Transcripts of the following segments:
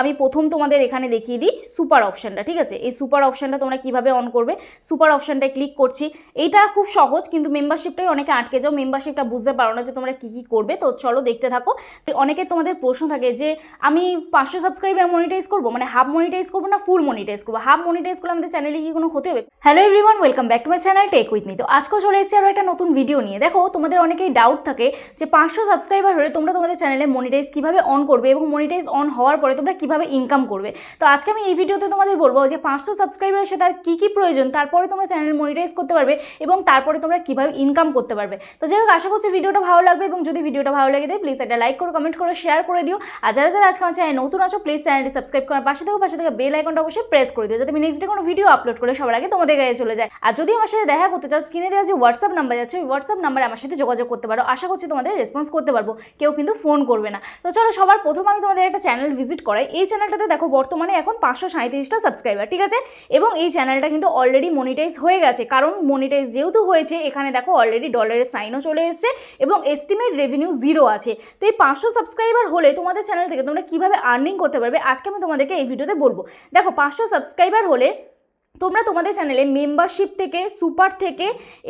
আমি প্রথম তোমাদের এখানে দেখিয়ে দিই সুপার অপশানটা ঠিক আছে? এই সুপার অপশানটা তোমরা কীভাবে অন করবে? সুপার অপশানটায় ক্লিক করছি। এইটা খুব সহজ, কিন্তু মেম্বারশিপটাই অনেকে আটকে যাও। মেম্বারশিপটা বুঝতে পারো না যে তোমরা কী কী করবে। তো চলো দেখতে থাকো। তো অনেকে তোমাদের প্রশ্ন থাকে যে, আমি পাঁচশো সাবস্ক্রাইবার মনিটাইজ করব? মানে হাফ মনিটাইজ করব না ফুল মনিটাইজ করব? হাফ মনিটাইজ করলে আমাদের চ্যানেলে কি কোনো ক্ষতি হবে? Hello everyone welcome back to my channel tech with me তো আজকেও চলে এসেছি আরও একটা নতুন ভিডিও নিয়ে। দেখো, তোমাদের অনেকেই ডাউট থাকে যে পাঁচশো সাবস্ক্রাইবার হলে তোমরা তোমাদের চ্যানেলে মনিটাইজ কীভাবে অন করবে? এবং মনিটাইজ অন হওয়ার পরে তোমরা কীভাবে ইনকাম করবে। তো আজকে আমি এই ভিডিওতে তোমাদের বলব যে পাঁচশো সাবস্ক্রাইবার সাথে তার কী কী প্রয়োজন, তারপরে তোমরা চ্যানেল মনিটাইজ করতে পারবে এবং তারপরে তোমরা কীভাবে ইনকাম করতে পারবে। তো যাই হোক, আশা করছি ভিডিওটা ভালো লাগবে এবং যদি ভিডিওটা ভালো লাগে দেয় প্লিজ একটা লাইক করো কমেন্ট করো শেয়ার করে দিও। আর যারা যারা আজকে আমার চ্যানেল নতুন আছো প্লিজ চ্যানেলটি সাবস্ক্রাইব করার পাশে থেকে পাশে থেকে বেল আইকনটা অবশ্যই প্রেস করে দিও, যাতে আমি নেক্সট ডে কোনো ভিডিও আপলোড করলে সবার আগে তোমাদের কাছে চলে যায়। আর যদি আমার সাথে দেখা করতে চাও স্ক্রিনে দেওয়া যে হোয়াটসঅ্যাপ নাম্বার যাচ্ছে, ওই হোয়াটসঅ্যাপ নাম্বারে আমার সাথে যোগাযোগ করতে পারো। আশা করছি তোমাদের রেসপন্স করতে পারব, কেউ কিন্তু ফোন করবে না। তো চলো, সবার প্রথম আমি তোমাদের একটা চ্যানেল ভিজিট করাই। এই চ্যানেলটাতে দেখো বর্তমানে এখন পাঁচশো সাঁত্রিশটা সাবস্ক্রাইবার ঠিক আছে? এবং এই চ্যানেলটা কিন্তু অলরেডি মনিটাইজ হয়ে গেছে। কারণ মনিটাইজ যেহেতু হয়েছে, এখানে দেখো অলরেডি ডলারের সাইনও চলে এসছে এবং এস্টিমেট রেভিনিউ জিরো আছে। তো এই পাঁচশো সাবস্ক্রাইবার হলে তোমাদের চ্যানেল থেকে তোমরা কীভাবে আর্নিং করতে পারবে, আজকে আমি তোমাদেরকে এই ভিডিওতে বলব। দেখো, পাঁচশো সাবস্ক্রাইবার হলে তোমরা তোমাদের চ্যানেলে মেম্বারশিপ থেকে সুপার থেকে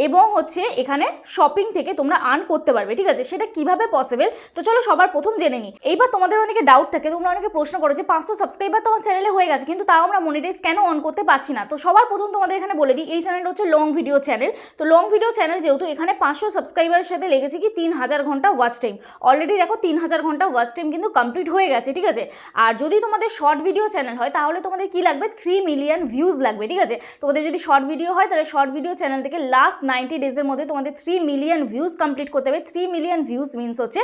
এবং হচ্ছে এখানে শপিং থেকে তোমরা আর্ন করতে পারবে, ঠিক আছে? সেটা কীভাবে পসিবল তো চলো সবার প্রথম জেনে নিই। এইবার তোমাদের অনেকে ডাউট থাকে, তোমরা অনেকে প্রশ্ন করো যে, পাঁচশো সাবস্ক্রাইবার তোমার চ্যানেলে হয়ে গেছে, কিন্তু তাও আমরা মনিটাইজ কেন অন করতে পারছি না? তো সবার প্রথম তোমাদের এখানে বলে দিই, এই চ্যানেলটা হচ্ছে লং ভিডিও চ্যানেল তো লং ভিডিও চ্যানেল যেহেতু এখানে পাঁচশো সাবস্ক্রাইবারের সাথে লেগেছে কি, তিন হাজার ঘণ্টা ওয়াচ টাইম অলরেডি দেখো তিন হাজার ঘণ্টা ওয়াচ টাইম কিন্তু কমপ্লিট হয়ে গেছে, ঠিক আছে? আর যদি তোমাদের শর্ট ভিডিও চ্যানেল হয়, তাহলে তোমাদের কি লাগবে? থ্রি মিলিয়ন ভিউজ লাগবে, ঠিক আছে? তোমাদের যদি শর্ট ভিডিও হয়, তাহলে শর্ট ভিডিও চ্যানেল থেকে লাস্ট নাইনটি ডেজের মধ্যে তোমাদের থ্রি মিলিয়ন ভিউজ কমপ্লিট করতে হবে। থ্রি মিলিয়ন ভিউজ মিনস হচ্ছে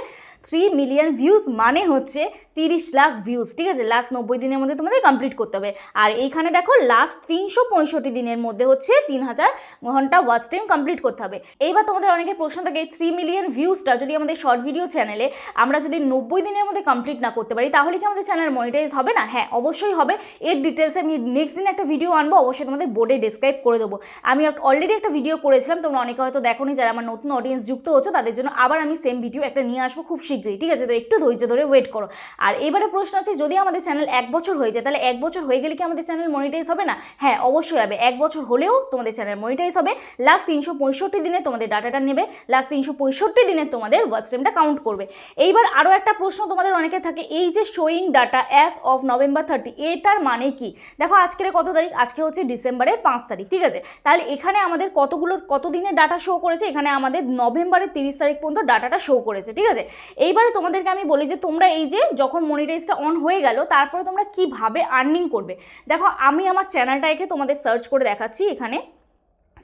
থ্রি মিলিয়ন ভিউজ মানে হচ্ছে তিরিশ লাখ ভিউজ ঠিক আছে? লাস্ট নব্বই দিনের মধ্যে তোমাদের কমপ্লিট করতে হবে। আর এইখানে দেখো লাস্ট তিনশো পঁয়ষট্টি দিনের মধ্যে হচ্ছে তিন হাজার ঘণ্টা ওয়াচ টাইম কমপ্লিট করতে হবে। এইবার তোমাদের অনেকে প্রশ্ন থাকে, এই থ্রি মিলিয়ন ভিউজটা যদি আমাদের শর্ট ভিডিও চ্যানেলে আমরা যদি নব্বই দিনের মধ্যে কমপ্লিট না করতে পারি, তাহলে কি আমাদের চ্যানেল মনিটাইজ হবে না? হ্যাঁ অবশ্যই হবে। এর ডিটেলসে আমি নেক্সট দিন একটা ভিডিও আনব, অবশ্যই তোমাদের বোর্ডে ডিসক্রাইব করে দেবো। আমি অলরেডি একটা ভিডিও করেছিলাম, তোমরা অনেকে হয়তো দেখোনি, যারা আমার নতুন অডিয়েন্স যুক্ত হচ্ছে তাদের জন্য আবার আমি সেম ভিডিও একটা নিয়ে আসব খুব শীঘ্রই, ঠিক আছে? তো একটু ধৈর্য ধরে ওয়েট করো। আর এবারে প্রশ্ন আছে, যদি আমাদের চ্যানেল এক বছর হয়ে যায়, তাহলে এক বছর হয়ে গেলে কি আমাদের চ্যানেল মনিটাইজ হবে না? হ্যাঁ অবশ্যই হবে। এক বছর হলেও তোমাদের চ্যানেল মনিটাইজ হবে। লাস্ট তিনশো পঁয়ষট্টি দিনে তোমাদের ডাটাটা নেবে। লাস্ট তিনশো পঁয়ষট্টি দিনে তোমাদের ওয়াচ কাউন্ট করবে। এইবার আরও একটা প্রশ্ন তোমাদের অনেকে থাকে, এই যে showing data as of November thirty এটার মানে কি? দেখো, আজকের কত তারিখ? আজকে হচ্ছে ডিসেম্বরের পাঁচ তারিখ, ঠিক আছে? তাহলে এখানে আমাদের কতগুলো কত দিনের ডাটা শো করেছে? এখানে আমাদের নভেম্বরের তিরিশ তারিখ পর্যন্ত ডাটাটা শো করেছে, ঠিক আছে? এইবারে তোমাদেরকে আমি বলি যে, তোমরা এই যে যখন মনিটাইজটা অন হয়ে গেল, তারপরে তোমরা কীভাবে আর্নিং করবে? দেখো, আমি আমার চ্যানেলটা চ্যানেলটাকে তোমাদের সার্চ করে দেখাচ্ছি এখানে।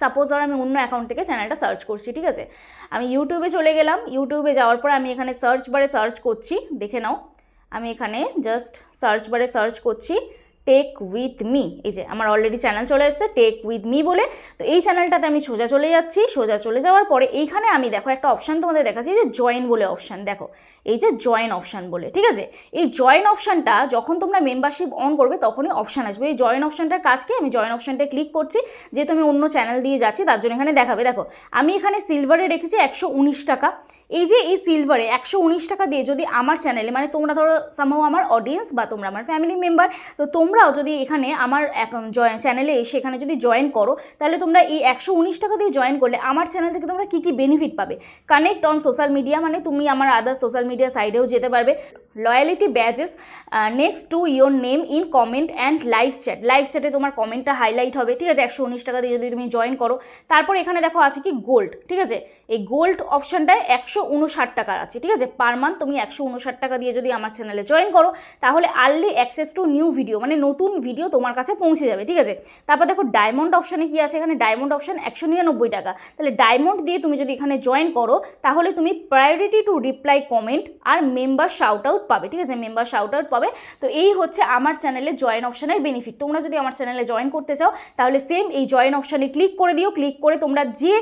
সাপোজ ধর আমি অন্য অ্যাকাউন্ট থেকে চ্যানেলটা সার্চ করছি, ঠিক আছে? আমি ইউটিউবে চলে গেলাম ইউটিউবে যাওয়ার পর আমি এখানে সার্চ বারে সার্চ করছি, দেখে নাও। আমি এখানে জাস্ট সার্চ বারে সার্চ করছি। টেক উইথ মি এই যে আমার অলরেডি চ্যানেল চলে এসেছে টেক উইথ মি বলে। তো এই চ্যানেলটাতে আমি সোজা চলে যাচ্ছি। সোজা চলে যাওয়ার পরে এইখানে আমি দেখো একটা অপশান তোমাদের দেখাচ্ছি, যে জয়েন বলে অপশান দেখো, এই যে জয়েন অপশান বলে, ঠিক আছে? এই জয়েন অপশানটা যখন তোমরা মেম্বারশিপ অন করবে, তখনই অপশান আসবে। এই জয়েন অপশানটার কাজকে আমি জয়েন অপশানটা ক্লিক করছি, যেহেতু আমি অন্য চ্যানেল দিয়ে যাচ্ছি, তার জন্য এখানে দেখাবে। দেখো, আমি এখানে সিলভারে রেখেছি একশো উনিশ টাকা। এই যে এই সিলভারে একশো উনিশ টাকা দিয়ে যদি আমার চ্যানেলে মানে তোমরা ধরো সামহাও আমার অডিয়েন্স বা তোমরা আমার ফ্যামিলি মেম্বার তো তোমরাও যদি এখানে আমার চ্যানেলে এসে এখানে যদি জয়েন করো, তাহলে তোমরা এই একশো উনিশ টাকা দিয়ে জয়েন করলে আমার চ্যানেল থেকে তোমরা কী কী বেনিফিট পাবে? কানেক্ট অন সোশ্যাল মিডিয়া মানে তুমি আমার আদার্স সোশ্যাল মিডিয়া সাইডেও যেতে পারবে। Loyalty badges next to your name in comment and live chat live চ্যাটে তোমার কমেন্টটা হাইলাইট হবে, ঠিক আছে? একশো উনিশ টাকা দিয়ে যদি তুমি জয়েন করো। তারপর এখানে দেখো আছে কি গোল্ড ঠিক আছে? এই গোল্ড অপশানটায় একশো উনষাট টাকার আছে, ঠিক আছে? পার মান্থ তুমি একশো উনষাট টাকা দিয়ে যদি আমার চ্যানেলে জয়েন করো, তাহলে early access to new video মানে নতুন ভিডিও তোমার কাছে পৌঁছে যাবে, ঠিক আছে? তারপর দেখো ডায়মন্ড অপশানে কি আছে? এখানে ডায়মন্ড অপশান একশো নিরানব্বই টাকা। তাহলে ডায়মন্ড দিয়ে তুমি যদি এখানে জয়েন করো, তাহলে তুমি প্রায়োরিটি টু রিপ্লাই কমেন্ট আর মেম্বার শাউট আউট পাবে, ঠিক আছে? মেম্বার শাউট আউট পাবে। তো এই হচ্ছে আমার চ্যানেলে জয়েন অপশানের বেনিফিট তোমরা যদি আমার চ্যানেলে জয়েন করতে চাও, তাহলে সেম এই জয়েন অপশানে ক্লিক করে দিও। ক্লিক করে তোমরা যে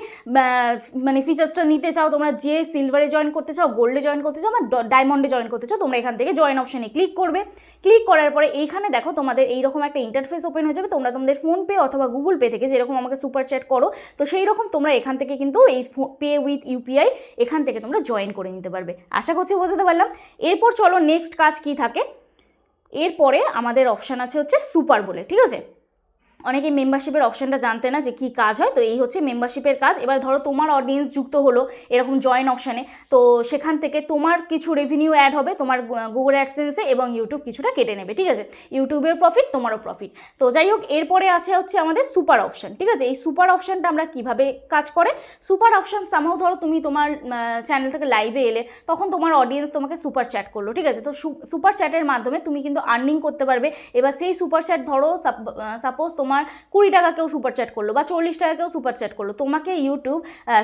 মানে ফিচার্সটা নিতে চাও, তোমরা যে সিলভারে জয়েন করতে চাও গোল্ডে জয়েন করতে চাও, বা ডায়মন্ডে জয়েন করতে চাও, তোমরা এখান থেকে জয়েন অপশানে ক্লিক করবে। ক্লিক করার পরে এইখানে দেখো তোমাদের এইরকম একটা ইন্টারফেস ওপেন হয়ে যাবে, তোমরা তোমাদের ফোনপে অথবা গুগল পে থেকে যেরকম আমাকে সুপার চ্যাট করো, তো সেই রকম তোমরা এখান থেকে কিন্তু এই পে উইথ ইউপিআই এখান থেকে তোমরা জয়েন করে নিতে পারবে। আশা করছি বোঝাতে পারলাম। এরপর চলো নেক্সট কাজ কি থাকে? এরপরে আমাদের অপশান আছে হচ্ছে সুপার বলে, ঠিক আছে? অনেকে মেম্বারশিপের অপশানটা জানতে না যে কী কাজ হয়, তো এই হচ্ছে মেম্বারশিপের কাজ। এবার ধরো তোমার অডিয়েন্স যুক্ত হলো, এরকম জয়েন অপশানে তো সেখান থেকে তোমার কিছু রেভিনিউ অ্যাড হবে, তোমার গুগল অ্যাডসেন্সে এবং ইউটিউব কিছুটা কেটে নেবে, ঠিক আছে? ইউটিউবের প্রফিট তোমারও প্রফিট তো যাই হোক, এরপরে আছে হচ্ছে আমাদের সুপার অপশান ঠিক আছে? এই সুপার অপশানটা আমরা কীভাবে কাজ করে? সুপার অপশান সামাও ধরো তুমি তোমার চ্যানেল থেকে লাইভে এলে, তখন তোমার অডিয়েন্স তোমাকে সুপার চ্যাট করল, ঠিক আছে? তো সুপার চ্যাটের মাধ্যমে তুমি কিন্তু আর্নিং করতে পারবে। এবার সেই সুপার চ্যাট ধরো সাপোজ তোমার কুড়ি টাকা কেউ সুপার চ্যাট করল বা চল্লিশ টাকা কেউ সুপার চ্যাট করল। তোমাকে ইউটিউব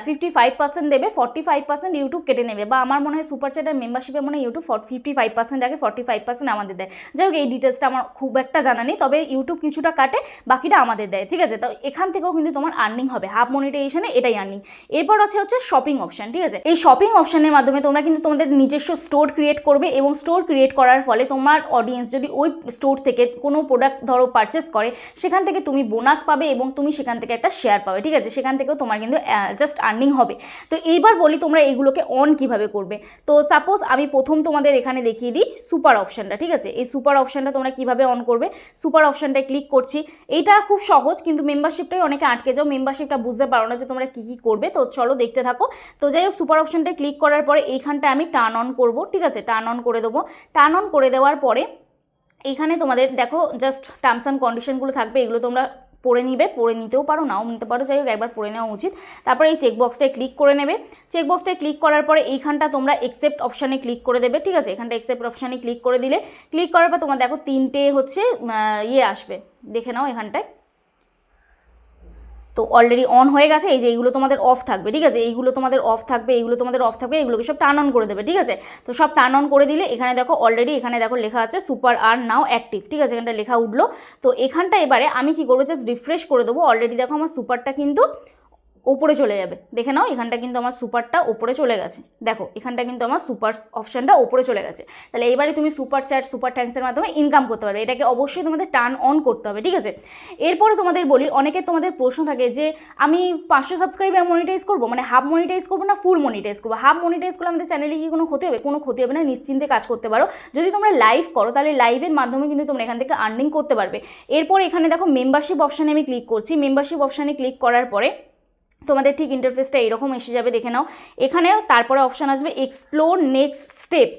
ফিফটি ফাইভ পার্সেন্ট দেবে ফর্টি ফাইভ পার্সেন্ট ইউটিউব কেটে নেবে বা আমার মনে হয় সুপার চ্যাটের মেম্বারশিপে মনে হয় ইউটিউব ফিফটি ফাইভ পার্সেন্ট রাখে ফর্টি ফাইভ পার্সেন্ট আমাদের দেয়। যাই হোক, এই ডিটেলসটা আমার খুব একটা জানা নেই, তবে ইউটিউব কিছুটা কাটে, বাকিটা আমাদের দেয়। ঠিক আছে? তো এখান থেকেও কিন্তু তোমার আর্নিং হবে হাফ মনিটাইজেশনে এটাই আর্নিং এরপর আছে হচ্ছে শপিং অপশান ঠিক আছে? এই শপিং অপশনের মাধ্যমে তোমরা কিন্তু তোমাদের নিজস্ব স্টোর ক্রিয়েট করবে এবং স্টোর ক্রিয়েট করার ফলে তোমার অডিয়েন্স যদি ওই স্টোর থেকে কোনো প্রোডাক্ট ধরো পারচেস করে, সেখান থেকে তুমি বোনাস পাবে এবং তুমি সেখান থেকে একটা শেয়ার পাবে, ঠিক আছে? সেখান থেকেও তোমার কিন্তু জাস্ট আর্নিং হবে। তো এইবার বলি তোমরা এইগুলোকে অন কীভাবে করবে। তো সাপোজ আমি প্রথম তোমাদের এখানে দেখিয়ে দিই সুপার অপশানটা ঠিক আছে? এই সুপার অপশানটা তোমরা কীভাবে অন করবে? সুপার অপশানটায় ক্লিক করছি। এইটা খুব সহজ, কিন্তু মেম্বারশিপটাই অনেকে আটকে যাও মেম্বারশিপটা বুঝতে পারো না যে তোমরা কী কী করবে। তো চলো দেখতে থাকো। তো যাই হোক সুপার অপশানটায় ক্লিক করার পরে এইখানটা আমি টার্ন অন করব, ঠিক আছে? টার্ন অন করে দেবো। টার্ন অন করে দেওয়ার পরে এইখানে তোমাদের, দেখো জাস্ট টার্মস অ্যান্ড কন্ডিশনগুলো থাকবে, এগুলো তোমরা পড়ে নিবে, পড়ে নিতেও পারো, নাও নিতে পারো, যাই হোক, একবার পড়ে নেওয়া উচিত। তারপরে এই চেকবক্সটায় ক্লিক করে নেবে। চেকবক্সটায় ক্লিক করার পরে এইখানটা তোমরা একসেপ্ট অপশানে ক্লিক করে দেবে, ঠিক আছে? এখানটা একসেপ্ট অপশানে ক্লিক করে দিলে ক্লিক করার পর তোমার দেখো তিনটে হচ্ছে ইয়ে আসবে। দেখে নাও এখানটায়। তো অলরেডি অন হয়ে গেছে, এই যে এইগুলো তোমাদের অফ থাকবে, ঠিক আছে? এইগুলো তোমাদের অফ থাকবে, এইগুলো তোমাদের অফ থাকবে, এগুলোকে সব টার্ন অন করে দেবে, ঠিক আছে? তো সব টার্ন অন করে দিলে এখানে দেখো অলরেডি এখানে দেখো লেখা আছে সুপার আর নাও অ্যাক্টিভ ঠিক আছে? এখানটা লেখা উঠল। তো এখানটা এবারে আমি কি করব? জাস্ট রিফ্রেশ করে দেবো। অলরেডি দেখো আমার সুপারটা কিন্তু ওপরে চলে যাবে। দেখে নাও, এখানটা কিন্তু আমার সুপারটা ওপরে চলে গেছে। দেখো, এখানটা কিন্তু আমার সুপার অপশানটা ওপরে চলে গেছে। তাহলে এবারে তুমি সুপার চ্যাট, সুপার ট্যাঙ্কসের মাধ্যমে ইনকাম করতে পারবে। এটাকে অবশ্যই তোমাদের টার্ন অন করতে হবে, ঠিক আছে? এরপরে তোমাদের বলি, অনেকে তোমাদের প্রশ্ন থাকে যে, আমি পাঁচশো সাবস্ক্রাইবার মনিটাইজ করব? মানে হাফ মনিটাইজ করব না ফুল মনিটাইজ করব? হাফ মনিটাইজ করলে আমাদের চ্যানেলে কি কোনো ক্ষতি হবে? কোনো ক্ষতি হবে না, নিশ্চিন্তে কাজ করতে পারো। যদি তোমরা লাইভ করো, তাহলে লাইভের মাধ্যমে কিন্তু তোমরা এখান থেকে আর্নিং করতে পারবে। এরপর এখানে দেখো মেম্বারশিপ অপশানে আমি ক্লিক করছি। মেম্বারশিপ অপশানে ক্লিক করার পরে তোমাদের ঠিক ইন্টারফেসটা এরকম এসে যাবে, দেখে নাও। এখানেও তারপরে অপশান আসবে explore next step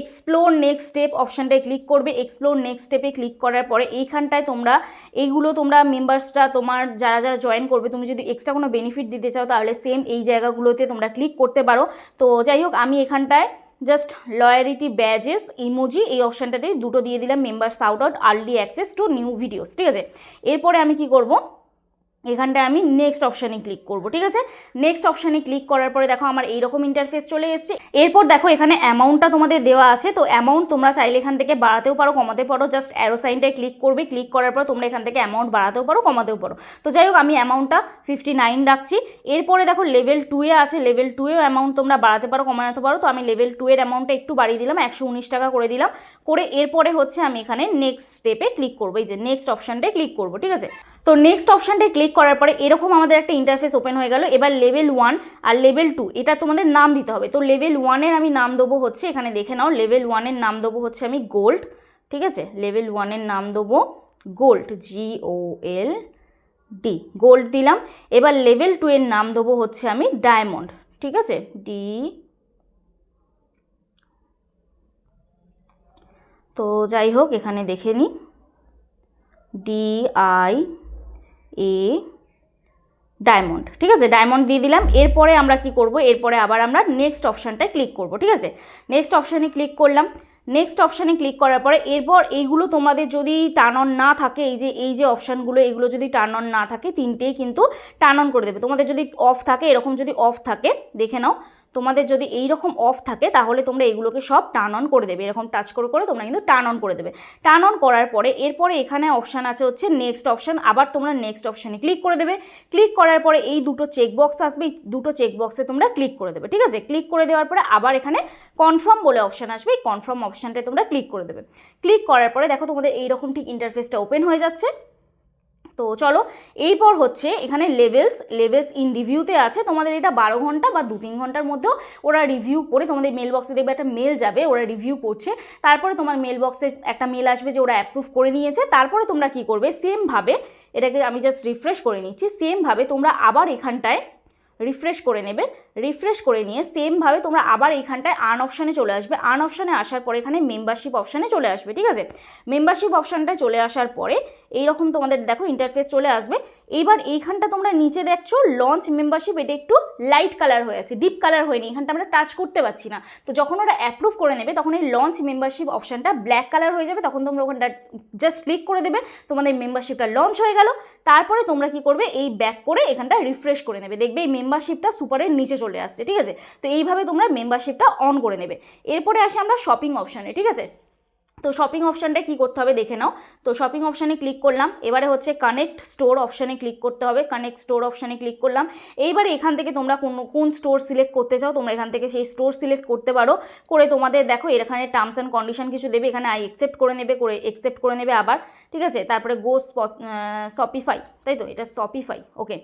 explore next step অপশানটায় click করবে। এক্সপ্লোর নেক্সট স্টেপে ক্লিক করার পরে এইখানটায় তোমরা, এইগুলো তোমরা মেম্বার্সটা তোমার যারা যারা জয়েন করবে, তুমি যদি এক্সট্রা কোনো বেনিফিট দিতে চাও, তাহলে সেম এই জায়গাগুলোতে তোমরা ক্লিক করতে পারো। তো যাই হোক, আমি এখানটায় জাস্ট লয়ারিটি ব্যাজেস ইমোজি এই অপশানটাতে দুটো দিয়ে দিলাম members out out early access to new videos ঠিক আছে? এরপরে আমি কি করব? এখানটায় আমি নেক্সট অপশানে ক্লিক করব, ঠিক আছে? নেক্সট অপশানে ক্লিক করার পরে দেখো আমার এইরকম ইন্টারফেস চলে এসছে। এরপর দেখো এখানে অ্যামাউন্টটা তোমাদের দেওয়া আছে, তো অ্যামাউন্ট তোমরা চাইলে এখান থেকে বাড়াতেও পারো কমাতে পারো। জাস্ট অ্যারো সাইনটায় ক্লিক করবে ক্লিক করার পর তোমরা এখান থেকে অ্যামাউন্ট বাড়াতেও পারো, কমাতেও পারো। তো যাই হোক, আমি অ্যামাউন্টটা ফিফটি নাইন রাখছি। এরপরে দেখো লেভেল টুয়ে আছে লেভেল টুয়েও অ্যামাউন্ট তোমরা বাড়াতে পারো, কমাতে পারো। তো আমি লেভেল টু এর অ্যামাউন্টটা একটু বাড়িয়ে দিলাম, একশো উনিশ টাকা করে দিলাম। করে এরপরে হচ্ছে আমি এখানে নেক্সট স্টেপে ক্লিক করব, এই যে নেক্সট অপশানটায় ক্লিক করব, ঠিক আছে? তো নেক্সট অপশানটায় ক্লিক করার পরে এরকম আমাদের একটা ইন্টারফেস ওপেন হয়ে গেল। এবার লেভেল ওয়ান আর লেভেল টু এটা তোমাদের নাম দিতে হবে। তো লেভেল ওয়ানের আমি নাম দেবো হচ্ছে, এখানে দেখে নাও লেভেল ওয়ানের নাম দেবো হচ্ছে আমি গোল্ড ঠিক আছে? লেভেল ওয়ানের নাম দেবো gold G O L D gold দিলাম। এবার লেভেল টু এর নাম দেবো হচ্ছে আমি ডায়মন্ড ঠিক আছে? ডি তো যাই হোক, এখানে দেখে নিই ডি আই এ ডায়মন্ড ঠিক আছে? ডায়মন্ড দিয়ে দিলাম। এরপরে আমরা কি করব? এরপরে আবার আমরা নেক্সট অপশানটায় ক্লিক করব, ঠিক আছে? নেক্সট অপশানে ক্লিক করলাম। নেক্সট অপশানে ক্লিক করার পরে এরপর এইগুলো তোমাদের যদি টার্ন অন না থাকে, এই যে এই যে অপশানগুলো এইগুলো যদি টার্ন অন না থাকে, তিনটেই কিন্তু টার্ন অন করে দেবে। তোমাদের যদি অফ থাকে, এরকম যদি অফ থাকে, দেখে নাও। তোমাদের যদি এই রকম অফ থাকে, তাহলে তোমরা এগুলোকে সব টার্ন অন করে দেবে। এরকম টাচ করে করে তোমরা কিন্তু টার্ন অন করে দেবে। টার্ন অন করার পরে, এরপরে এখানে অপশান আছে হচ্ছে নেক্সট অপশান আবার তোমরা নেক্সট অপশানে ক্লিক করে দেবে। ক্লিক করার পরে এই দুটো চেকবক্স আসবে, এই দুটো চেকবক্সে তোমরা ক্লিক করে দেবে, ঠিক আছে? ক্লিক করে দেওয়ার পরে আবার এখানে কনফার্ম বলে অপশান আসবে, এই কনফার্ম অপশানটায় তোমরা ক্লিক করে দেবে। ক্লিক করার পরে দেখো তোমাদের এইরকম ঠিক ইন্টারফেসটা ওপেন হয়ে যাচ্ছে। তো চলো, এইপর হচ্ছে এখানে লেভেলস লেভেলস ইন রিভিউতে আছে। তোমাদের এটা বারো ঘণ্টা বা দু তিন ঘণ্টার মধ্যেও ওরা রিভিউ করে তোমাদের মেল বক্সে দেখবে একটা মেল যাবে, ওরা রিভিউ করছে। তারপরে তোমার মেল বক্সে একটা মেল আসবে যে ওরা অ্যাপ্রুভ করে নিয়েছে। তারপরে তোমরা কি করবে? সেমভাবে এটাকে আমি জাস্ট রিফ্রেশ করে নিচ্ছি সেমভাবে তোমরা আবার এখানটায় রিফ্রেশ করে নেবে। রিফ্রেশ করে নিয়ে সেমভাবে তোমরা আবার এইখানটায় আর্ন অপশানে চলে আসবে। আর্ন অপশানে আসার পরে এখানে মেম্বারশিপ অপশানে চলে আসবে, ঠিক আছে? মেম্বারশিপ অপশানটায় চলে আসার পরে এইরকম তোমাদের দেখো ইন্টারফেস চলে আসবে। এইবার এইখানটা তোমরা নিচে দেখছ লঞ্চ মেম্বারশিপ এটা একটু লাইট কালার হয়ে আছে ডিপ কালার হয়নি, এখানটা আমরা টাচ করতে পারছি না। তো যখন ওরা অ্যাপ্রুভ করে নেবে, তখন এই লঞ্চ মেম্বারশিপ অপশানটা ব্ল্যাক কালার হয়ে যাবে, তখন তোমরা ওখানটা জাস্ট ক্লিক করে দেবে, তোমাদের মেম্বারশিপটা লঞ্চ হয়ে গেল। তারপরে তোমরা কি করবে, এই ব্যাক করে এখানটা রিফ্রেশ করে নেবে। দেখবে এই মেম্বারশিপটা সুপারের নিচে চলে আসছে, ঠিক আছে? তো এইভাবে তোমরা মেম্বারশিপটা অন করে নেবে। এরপরে আসি আমরা শপিং অপশানে ঠিক আছে? তো শপিং অপশানটা কী করতে হবে দেখে নাও। তো শপিং অপশানে ক্লিক করলাম, এবারে হচ্ছে কানেক্ট স্টোর অপশানে ক্লিক করতে হবে। কানেক্ট স্টোর অপশানে ক্লিক করলাম। এইবারে এখান থেকে তোমরা কোন কোন স্টোর সিলেক্ট করতে চাও, তোমরা এখান থেকে সেই স্টোর সিলেক্ট করতে পারো। করে তোমাদের দেখো, এখানে টার্মস অ্যান্ড কন্ডিশন কিছু দেবে, এখানে আই একসেপ্ট করে নেবে, করে একসেপ্ট করে নেবে আবার, ঠিক আছে? তারপরে গোস শপিফাই তাই তো? এটা শপিফাই ওকে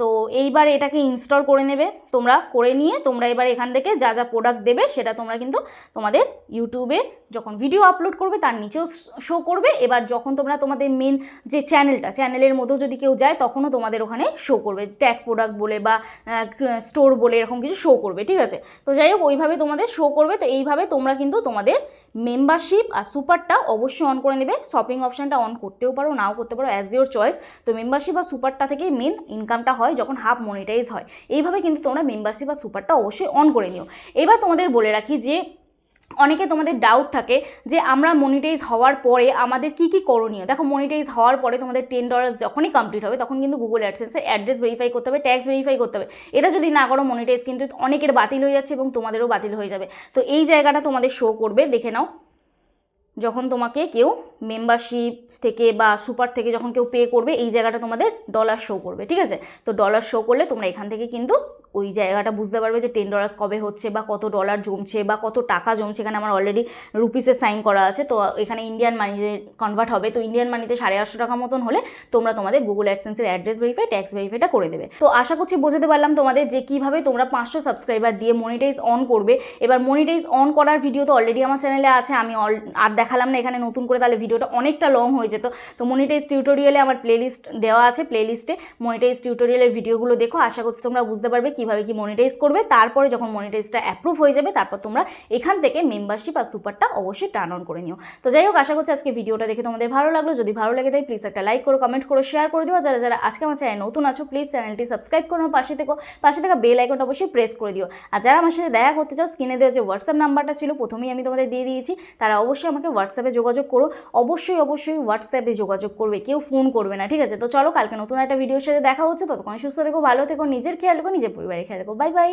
তো এইবার এটাকে ইনস্টল করে নেবে। তোমরা করে নিয়ে তোমরা এবার এখান থেকে যা যা প্রোডাক্ট দেবে সেটা তোমরা কিন্তু তোমাদের ইউটিউবে যখন ভিডিও আপলোড করবে তার নিচেও শো করবে। এবার যখন তোমরা তোমাদের মেন যে চ্যানেলটা চ্যানেলের মধ্যেও যদি কেউ যায় তখনও তোমাদের ওখানে শো করবে। ট্যাগ প্রোডাক্ট বলে বা স্টোর বলে এরকম কিছু শো করবে, ঠিক আছে? তো যাই হোক, ওইভাবে তোমাদের শো করবে। তো এইভাবে তোমরা কিন্তু তোমাদের মেম্বারশিপ আর সুপারটা অবশ্যই অন করে নেবে। শপিং অপশানটা অন করতেও পারো, নাও করতে পারো অ্যাজ ইউর চয়েস তো মেম্বারশিপ আর সুপারটা থেকেই মেন ইনকামটা হয় যখন হাফ মনিটাইজ হয়। এইভাবে কিন্তু তোমরা মেম্বারশিপ আর সুপারটা অবশ্যই অন করে নিও। এবার তোমাদের বলে রাখি যে অনেকে তোমাদের ডাউট থাকে যে আমরা মনিটাইজ হওয়ার পরে আমাদের কি কি করণীয়? দেখো মনিটাইজ হওয়ার পরে তোমাদের টেন ডলার্স যখনই কমপ্লিট হবে, তখন কিন্তু গুগল অ্যাডসেন্সের অ্যাড্রেস ভেরিফাই করতে হবে ট্যাক্স ভেরিফাই করতে হবে। এটা যদি না করো মনিটাইজ কিন্তু অনেকের বাতিল হয়ে যাচ্ছে এবং তোমাদেরও বাতিল হয়ে যাবে। তো এই জায়গাটা তোমাদের শো করবে, দেখে নাও। যখন তোমাকে কেউ মেম্বারশিপ থেকে বা সুপার থেকে যখন কেউ পে করবে, এই জায়গাটা তোমাদের ডলার শো করবে, ঠিক আছে? তো ডলার শো করলে তোমরা এখান থেকে কিন্তু ওই জায়গাটা বুঝতে পারবে যে টেন ডলার্স কবে হচ্ছে বা কত ডলার জমছে বা কত টাকা জমছে। এখানে আমার অলরেডি রুপিসের সাইন করা আছে। তো এখানে ইন্ডিয়ান মানিতে কনভার্ট হবে। তো ইন্ডিয়ান মানিতে সাড়ে আটশো টাকা মতন হলে তোমরা তোমাদের গুগল অ্যাডসেন্সের অ্যাড্রেস ভেরিফাই ট্যাক্স ভেরিফাইটা করে দেবে। তো আশা করছি বোঝাতে পারলাম তোমাদের যে কীভাবে তোমরা পাঁচশো সাবস্ক্রাইবার দিয়ে মনিটাইজ অন করবে। এবার মনিটাইজ অন করার ভিডিও তো অলরেডি আমার চ্যানেলে আছে। আমি অল আর দেখালাম না এখানে নতুন করে, তাহলে ভিডিওটা অনেকটা লং হয়ে যেত। তো মনিটাইজ টিউটোরিয়ালে আমার প্লেলিস্ট দেওয়া আছে। প্লেলিস্টে মনিটাইজ টিউটোরিয়ালের ভিডিওগুলো দেখো। আশা করছি তোমরা বুঝতে পারবে কীভাবে কি মনিটাইজ করবে, তারপরে যখন মনিটাইজটা অ্যাপ্রুভ হয়ে যাবে, তারপর তোমরা এখান থেকে মেম্বারশিপ আর সুপারটা অবশ্যই টার্ন অন করে নিও। তো যাই হোক, আশা করছি আজকে ভিডিওটা দেখে তোমাদের ভালো লাগল। যদি ভালো লাগে তাই প্লিজ একটা লাইক করো কমেন্ট করো শেয়ার করে দিও। যারা যারা আজকে আমার চ্যানেল নতুন আছো প্লিজ চ্যানেলটি সাবস্ক্রাইব করো পাশে থেকে। পাশে থাকা বেল আইকনটা অবশ্যই প্রেস করে দিও। আর যারা আমার সাথে দেখা করতে চাও স্ক্রিনে দেওয়া যে হোয়াটসঅ্যাপ নাম্বারটা ছিল, প্রথমেই আমি তোমাদের দিয়ে দিয়েছি। তারা অবশ্যই আমাকে হোয়াটসঅ্যাপে যোগাযোগ করো। অবশ্যই অবশ্যই হোয়াটসঅ্যাপে যোগাযোগ করবে, কেউ ফোন করবে না, ঠিক আছে? তো চলো, কালকে নতুন একটা ভিডিওর সাথে দেখা হচ্ছে। ততক্ষণ সুস্থ থেকো, ভালো থেকো, নিজের খেয়াল রেখো, নিজের খেয়াল রেখো বাই বাই